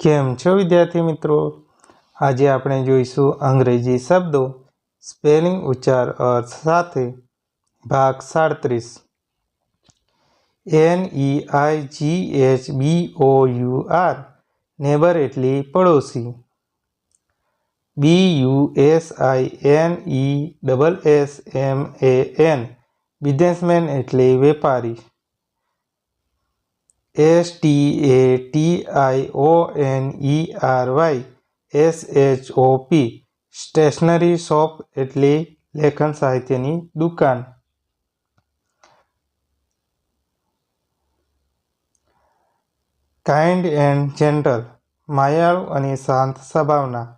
કેમ છો વિદ્યાર્થી મિત્રો? આજે આપણે જોઈશું અંગ્રેજી શબ્દો, સ્પેલિંગ ઉચ્ચાર અર્થ સાથે, ભાગ સાડત્રીસ. N E I G H B O U R neighbour એટલે પડોશી. B U S I N E double S M A N businessman એટલે વેપારી. S T A T I O N E R Y S H O P stationery shop એટલે લેખન સાહિત્યની દુકાન. Kind and gentle માયાળુ અને શાંત સ્વભાવના.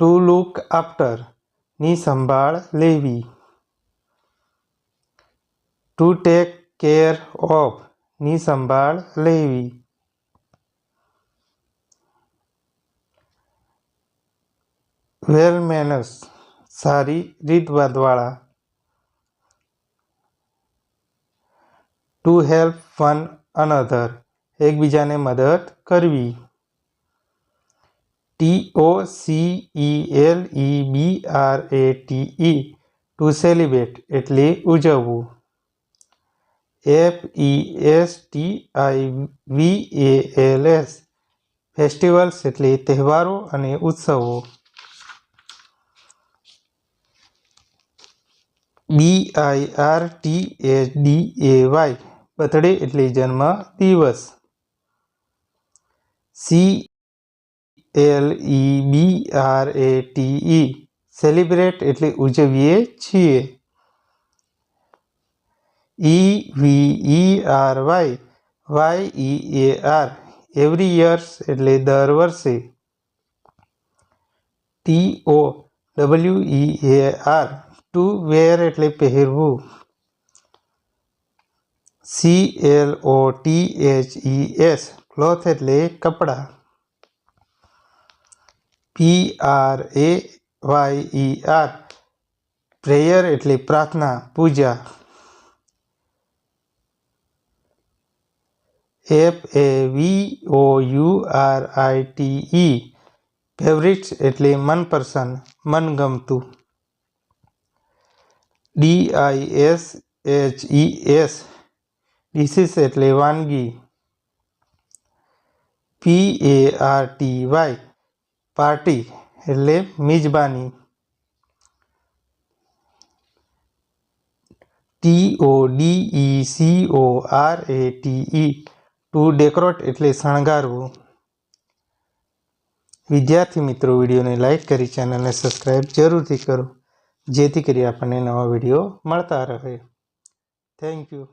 To look આફ્ટરની સંભાળ લેવી. ટુ ટેક કેર ઓફની સંભાળ લેવી વેલ મેનર્સ સારી રીતભાતવાળા ટુ હેલ્પ વન અનધર એકબીજાને મદદ કરવી. T O C E L E B R A T E to celebrate એટલે ઉજવવું. F E S T I V A L S festivals એટલે તહેવારો અને ઉત્સવો. બી I R T H D A Y birthday એટલે જન્મ દિવસ. C L E B R A T E celebrate એટલે ઉજવીએ છીએ. ઈ વી ઈ R Y Y E A R every years એટલે દર વર્ષે. T O W E A R to wear એટલે પહેરવું. C L O T H E S cloth એટલે કપડાં. P R A Y E R prayer એટલે પ્રાર્થના, પૂજા. F A V O U R I T E favourites એટલે મનપસંદ, મનગમતું. D I S H E S dishes એટલે વાનગી. P A R T Y party એટલે મિજબાની. T O D E C O R A T E to decorate એટલે શણગારવું. વિદ્યાર્થી મિત્રો, વિડીયોને લાઈક કરી ચેનલને સબસ્ક્રાઈબ જરૂરથી કરો. જેથી કરી આપણને નવા વીડિયો મળતા રહે. Thank you.